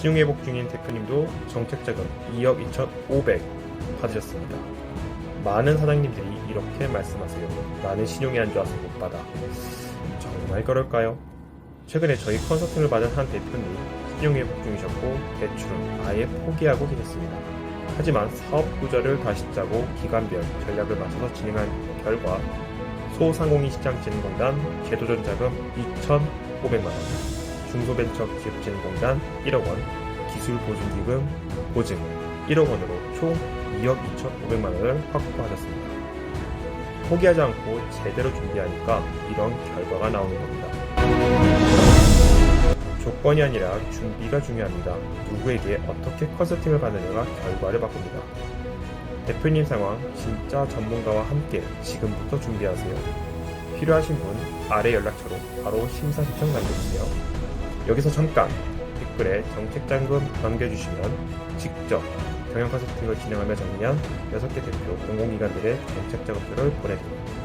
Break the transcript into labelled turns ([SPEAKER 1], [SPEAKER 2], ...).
[SPEAKER 1] 신용회복 중인 대표님도 정책자금 2억 2,500 받으셨습니다. 많은 사장님들이 이렇게 말씀하세요. 나는 신용이 안 좋아서 못 받아. 정말 그럴까요? 최근에 저희 컨설팅을 받은 한 대표님 신용회복 중이셨고 대출은 아예 포기하고 계셨습니다. 하지만 사업 구조를 다시 짜고 기간별 전략을 맞춰서 진행한 결과 소상공인시장진흥공단 제도전 자금 2,500만 원, 중소벤처기업진흥공단 1억 원, 기술보증기금 보증 1억 원으로 총 2억 2,500만 원을 확보하셨습니다. 포기하지 않고 제대로 준비하니까 이런 결과가 나오는 겁니다. 조건이 아니라 준비가 중요합니다. 누구에게 어떻게 컨설팅을 받느냐가 결과를 바꿉니다. 대표님 상황 진짜 전문가와 함께 지금부터 준비하세요. 필요하신 분 아래 연락처로 바로 심사 신청 남겨주세요. 여기서 잠깐 댓글에 정책자금 남겨주시면 직접 경영 컨설팅을 진행하며 정리한 6개 대표 공공기관들의 정책자금표를 보내드립니다.